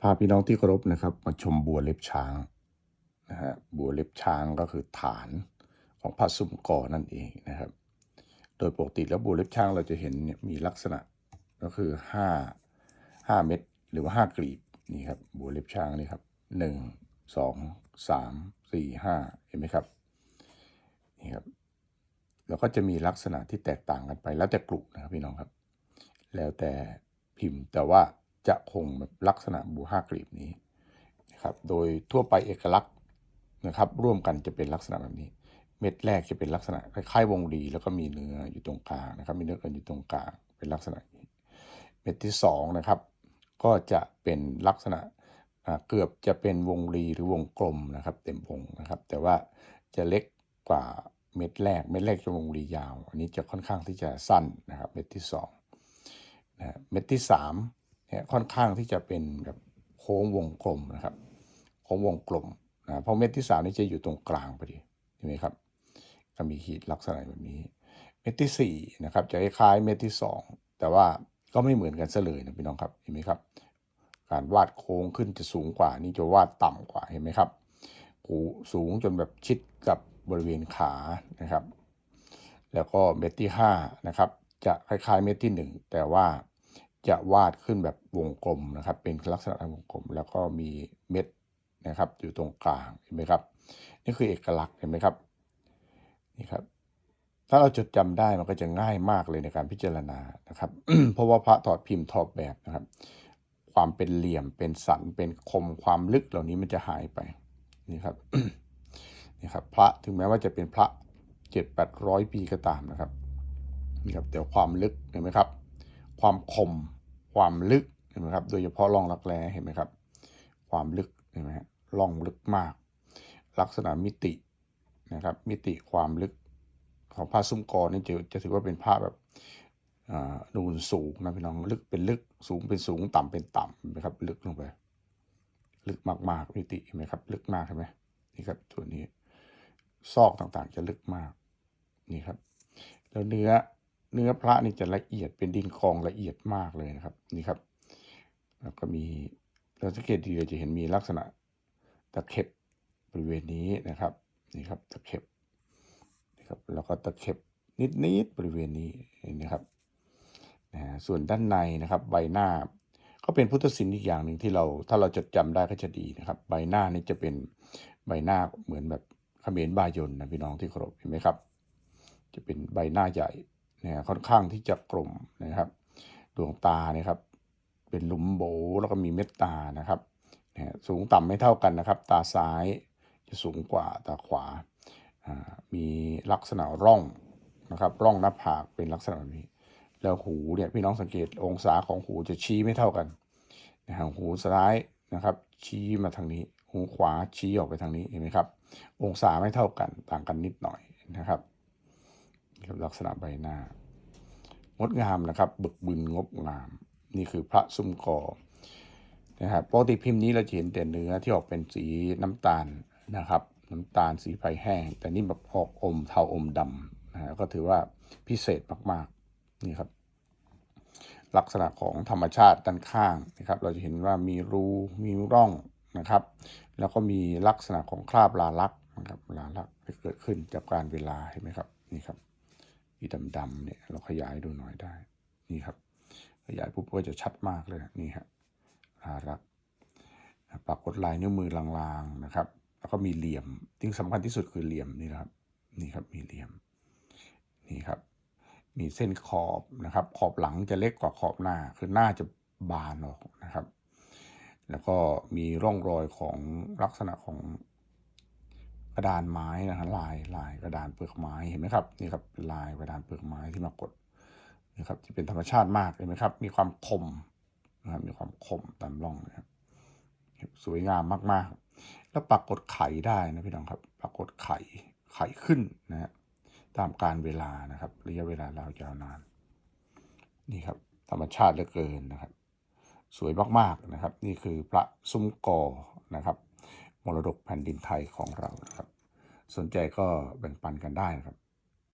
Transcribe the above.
พาพี่น้องที่เคารพนะครับ มาชมบัวเล็บช้างนะฮะบัวเล็บช้างก็คือฐานของพระสุมกอนั่นเองนะครับ โดยปกติแล้วบัวเล็บช้างเราจะเห็นเนี่ยมีลักษณะก็คือห้าห้าเม็ดหรือว่าห้ากลีบนี่ครับบัวเล็บช้างนี่ครับหนึ่งสองสามสี่ห้าเห็นไหมครับนี่ครับแล้วก็จะมีลักษณะที่แตกต่างกันไปแล้วแต่กลุ่มนะครับพี่น้องครับ แล้วแต่พิมพ์แต่ว่า จะคงลักษณะบูห้ากลีบนี้นะครับโดยทั่วไปเอกลักษณ์นะครับ ร่วมกันจะเป็นลักษณะแบบนี้ เม็ดแรกจะเป็นลักษณะคล้ายๆวงรีแล้วก็มีเนื้ออยู่ตรงกลางนะครับ มีเนื้อเกินอยู่ตรงกลางเป็นลักษณะนี้ เม็ดที่สองนะครับ ก็จะเป็นลักษณะเกือบจะเป็นวงรีหรือวงกลมนะครับ เต็มวงนะครับ แต่ว่าจะเล็กกว่าเม็ดแรก เม็ดแรกจะวงรียาว อันนี้จะค่อนข้างที่จะสั้นนะครับ เม็ดที่สองนะเม็ดที่สาม เนี่ยค่อนข้างที่จะเป็นแบบโค้งวงกลมนะครับ โค้งวงกลมนะเพราะเม็ดที่สามนี่จะอยู่ตรงกลางพอดีเห็นไหมครับก็มีขีดลักษณะแบบนี้ เม็ดที่สี่นะครับจะคล้ายเม็ดที่สองแต่ว่าก็ไม่เหมือนกันซะเลยนะพี่น้องครับเห็นไหมครับ การวาดโค้งขึ้นจะสูงกว่า นี่จะวาดต่ำกว่าเห็นไหมครับหูสูงจนแบบชิดกับบริเวณขานะครับ แล้วก็เม็ดที่5นะครับจะคล้ายๆเม็ดที่ 1 แต่ว่า จะวาดขึ้นแบบวงกลมนะครับ เป็นลักษณะวงกลม แล้วก็มีเม็ดนะครับ อยู่ตรงกลางเห็นไหมครับ นี่คือเอกลักษณ์เห็นไหมครับนี่ครับ ถ้าเราจดจำได้มันก็จะง่ายมากเลยในการพิจารณานะครับ เพราะว่าพระถอดพิมพ์ถอดแบบนะครับ ความเป็นเหลี่ยมเป็นสันเป็นคมความลึกเหล่านี้มันจะหายไปนี่ครับนี่ครับ พระถึงแม้ว่าจะเป็นพระเจ็ดแปดร้อยปีก็ตามนะครับนี่ครับแต่ความลึกเห็นไหมครับ ความคม ความลึกเห็นไหมครับ โดยเฉพาะร่องรักแร้เห็นไหมครับ ความลึกเห็นไหมฮะร่องลึกมาก ลักษณะมิตินะครับ มิติความลึกของผ้าซุ้มกอนี่จะจะถือว่าเป็นผ้าแบบอ่านูนสูงนะพี่น้องลึกเป็นลึกสูงเป็นสูงต่ำเป็นต่ำเห็นไหมครับ ลึกลงไป ลึกมากๆมิติเห็นไหมครับ ลึกมากใช่ไหมนี่ครับส่วนนี้ซอกต่างๆจะลึกมากนี่ครับ แล้วเนื้อ เนื้อพระนี่จะละเอียดเป็นดินคองละเอียดมากเลยนะครับ นี่ครับ แล้วก็มีเราสังเกตดีเราจะเห็นมีลักษณะตะเข็บบริเวณนี้นะครับ นี่ครับตะเข็บนี่ครับแล้วก็ตะเข็บนิดๆบริเวณนี้เห็นไหมครับนะส่วนด้านในนะครับใบหน้าก็เป็นพุทธศิลป์อีกอย่างหนึ่งที่เรา ถ้าเราจดจำได้ก็จะดีนะครับ ใบหน้านี่จะเป็นใบหน้าเหมือนแบบเขมรบายนนะพี่น้องที่เคารพเห็นไหมครับ จะเป็นใบหน้าใหญ่ นะฮะค่อนข้างที่จะกลมนะครับ ดวงตาเนี่ยครับ เป็นหลุมโบแล้วก็มีเม็ดตานะครับนะฮะสูงต่ำไม่เท่ากันนะครับ ตาซ้ายจะสูงกว่าตาขวาอ่ามีลักษณะร่องนะครับร่องหน้าผากเป็นลักษณะแบบนี้ แล้วหูเนี่ยพี่น้องสังเกตองศาของหูจะชี้ไม่เท่ากันนะฮะหูซ้ายนะครับ ชี้มาทางนี้ หูขวาชี้ออกไปทางนี้เห็นไหมครับ องศาไม่เท่ากันต่างกันนิดหน่อยนะครับ ลักษณะใบหน้างดงามนะครับ บึกบึนงดงาม นี่คือพระซุ้มกอนะครับปกติพิมพ์นี้เราจะเห็นแต่เนื้อที่ออกเป็นสีน้ำตาลนะครับ น้ำตาลสีไฟแห้ง แต่นี่แบบออกอมเทาอมดำนะก็ถือว่าพิเศษมากๆนี่ครับ ลักษณะของธรรมชาติด้านข้างนะครับ เราจะเห็นว่ามีรูมีร่องนะครับ แล้วก็มีลักษณะของคราบลาลักษณ์นะครับลาลักษณ์ที่เกิดขึ้นจากการเวลาเห็นไหมครับนี่ครับ อีดำๆเนี่ยเราขยายดูหน่อยได้ นี่ครับ ขยายปุ๊บก็จะชัดมากเลยนี่ฮะลาลักปรากฏลายนิ้วมือลางๆนะครับ แล้วก็มีเหลี่ยมที่สำคัญที่สุดคือเหลี่ยมนี่ครับ นี่ครับมีเหลี่ยม นี่ครับ มีเส้นขอบนะครับ ขอบหลังจะเล็กกว่าขอบหน้า คือหน้าจะบานออกนะครับ แล้วก็มีร่องรอยของลักษณะของ กระดานไม้นะฮะลายลายกระดานเปลือกไม้เห็นไหมครับนี่ครับเป็นลายกระดานเปลือกไม้ที่มากดนี่ครับที่เป็นธรรมชาติมากเห็นไหมครับ มีความคมนะครับมีความคมตามร่องนะครับสวยงามมากๆ แล้วปรากฏไข่ได้นะพี่น้องครับ ปรากฏไข่ไข่ขึ้นนะฮะตามการเวลานะครับระยะเวลายาวยาวนาน นี่ครับ ธรรมชาติเหลือเกินนะครับ สวยมากๆนะครับ นี่คือพระซุ้มกอนะครับ มรดกแผ่นดินไทยของเรานะครับ สนใจก็แบ่งปันกันได้นะครับ